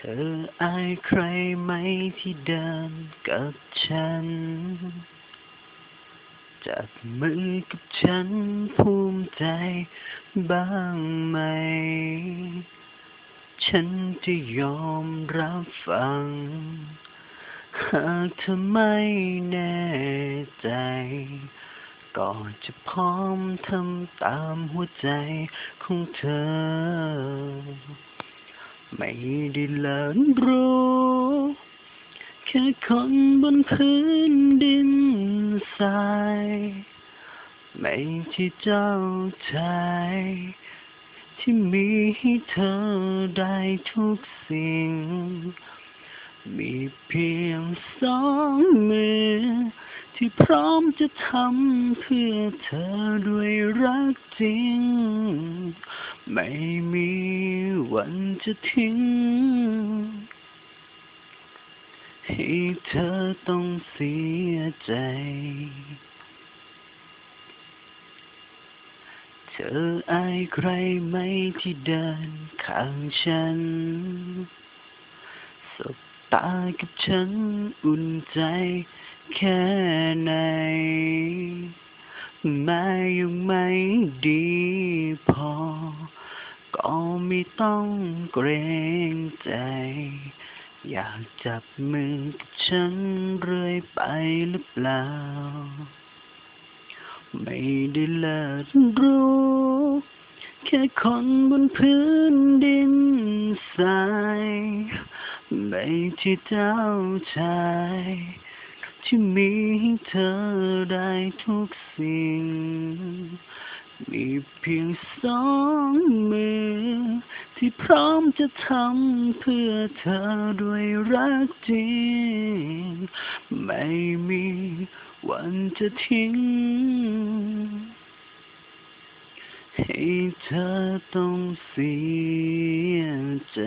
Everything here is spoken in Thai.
เธออายใครไหมที่เดินกับฉัน จับมือกับฉันภูมิใจบ้างไหม ฉันจะยอมรับฟัง หากเธอไม่แน่ใจ ก็จะพร้อมทำตามหัวใจของเธอ ไม่ได้เลินรู้แค่คนบนพื้นดินทรายไม่ที่เจ้าชายที่มีให้เธอได้ทุกสิ่ง มีเพียงสองมือ ที่พร้อมจะทำเพื่อเธอด้วยรักจริง ไม่มีวันจะทิ้ง ให้เธอต้องเสียใจ เธออายใครไหมที่เดินข้างฉันสบตากับฉันอุ่นใจ แค่ไหนม้ยังไม่ดีพอ ก็ไม่ต้องเกรงใจ อยากจับมือกับฉันเรื่อยไปหรือเปล่า ไม่ได้เลิศรู้ แค่คนบนพื้นดินทราย ไม่ที่เจ้าชาย ที่มีให้เธอได้ทุกสิ่ง มีเพียงสองมือ ที่พร้อมจะทำเพื่อเธอด้วยรักจริง ไม่มีวันจะทิ้ง ให้เธอต้องเสียใจ